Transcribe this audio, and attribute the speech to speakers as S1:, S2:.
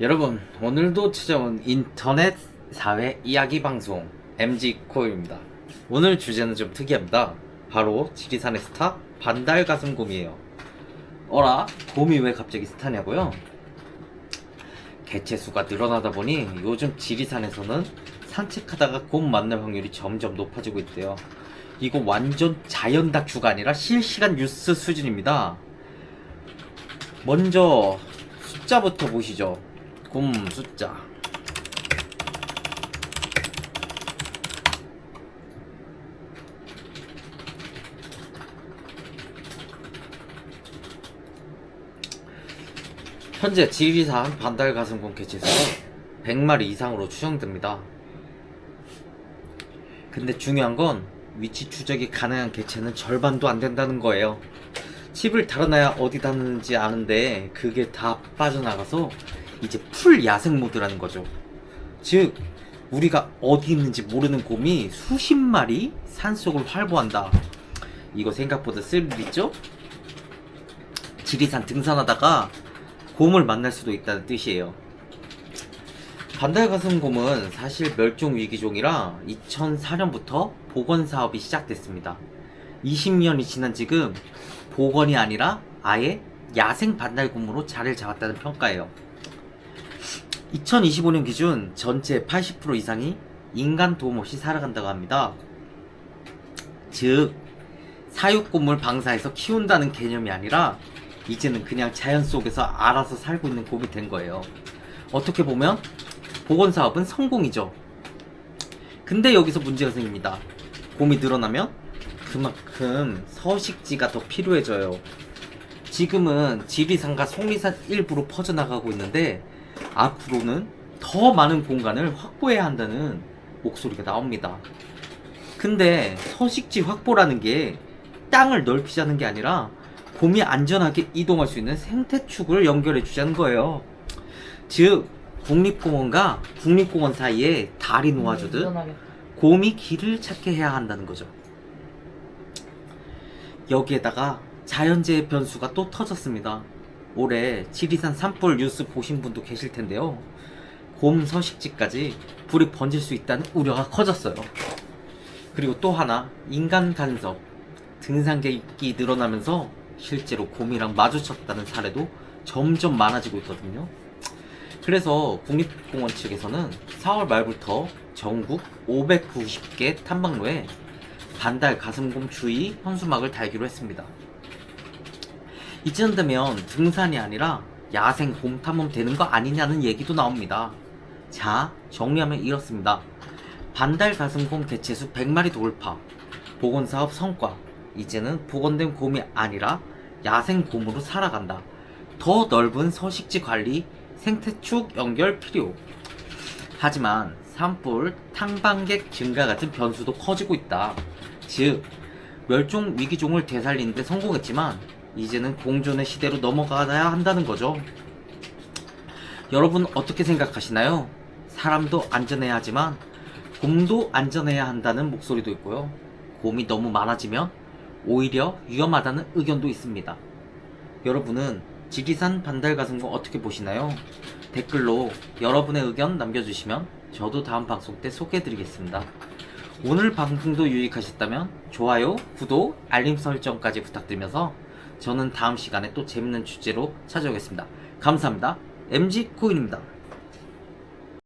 S1: 여러분 오늘도 찾아온 인터넷 사회 이야기 방송 MG 코입니다. 오늘 주제는 좀 특이합니다. 바로 지리산의 스타 반달 가슴곰이에요. 어라 곰이 왜 갑자기 스타냐고요? 개체 수가 늘어나다 보니 요즘 지리산에서는 산책하다가 곰 만날 확률이 점점 높아지고 있대요. 이거 완전 자연 다큐가 아니라 실시간 뉴스 수준입니다. 먼저 숫자부터 보시죠. 곰 숫자. 현재 지리산 반달 가슴곰 개체수가 100마리 이상으로 추정됩니다. 근데 중요한 건 위치 추적이 가능한 개체는 절반도 안 된다는 거예요. 칩을 달아놔야 어디 닿는지 아는데 그게 다 빠져나가서 이제 풀 야생 모드라는 거죠. 즉 우리가 어디 있는지 모르는 곰이 수십 마리 산속을 활보한다. 이거 생각보다 스릴 있죠? 지리산 등산하다가 곰을 만날 수도 있다는 뜻이에요. 반달가슴곰은 사실 멸종 위기종이라 2004년부터 복원 사업이 시작됐습니다. 20년이 지난 지금 복원이 아니라 아예 야생 반달곰으로 자리를 잡았다는 평가예요. 2025년 기준 전체 80% 이상이 인간 도움 없이 살아간다고 합니다. 즉, 사육곰을 방사해서 키운다는 개념이 아니라 이제는 그냥 자연 속에서 알아서 살고 있는 곰이 된 거예요. 어떻게 보면 복원 사업은 성공이죠. 근데 여기서 문제가 생깁니다. 곰이 늘어나면 그만큼 서식지가 더 필요해져요. 지금은 지리산과 속리산 일부로 퍼져나가고 있는데 앞으로는 더 많은 공간을 확보해야 한다는 목소리가 나옵니다. 근데 서식지 확보라는 게 땅을 넓히자는 게 아니라 곰이 안전하게 이동할 수 있는 생태축을 연결해 주자는 거예요. 즉 국립공원과 국립공원 사이에 다리 놓아주듯 곰이 길을 찾게 해야 한다는 거죠. 여기에다가 자연재해 변수가 또 터졌습니다. 올해 지리산 산불 뉴스 보신 분도 계실 텐데요. 곰 서식지까지 불이 번질 수 있다는 우려가 커졌어요. 그리고 또 하나 인간 간섭 등산객이 늘어나면서 실제로 곰이랑 마주쳤다는 사례도 점점 많아지고 있거든요. 그래서 국립공원 측에서는 4월 말부터 전국 590개 탐방로에 반달 가슴곰 주의 현수막을 달기로 했습니다. 이쯤 되면 등산이 아니라 야생 곰 탐험 되는 거 아니냐는 얘기도 나옵니다. 자, 정리하면 이렇습니다. 반달 가슴곰 개체수 100마리 돌파, 복원사업 성과, 이제는 복원된 곰이 아니라 야생 곰으로 살아간다. 더 넓은 서식지 관리, 생태축 연결 필요. 하지만 산불, 탕방객 증가 같은 변수도 커지고 있다. 즉, 멸종 위기종을 되살리는데 성공했지만 이제는 공존의 시대로 넘어가야 한다는 거죠. 여러분 어떻게 생각하시나요? 사람도 안전해야 하지만 곰도 안전해야 한다는 목소리도 있고요. 곰이 너무 많아지면 오히려 위험하다는 의견도 있습니다. 여러분은 지리산 반달 가슴곰 어떻게 보시나요? 댓글로 여러분의 의견 남겨주시면 저도 다음 방송 때 소개해드리겠습니다. 오늘 방송도 유익하셨다면 좋아요, 구독, 알림 설정까지 부탁드리면서 저는 다음 시간에 또 재밌는 주제로 찾아오겠습니다. 감사합니다. MG 코인입니다.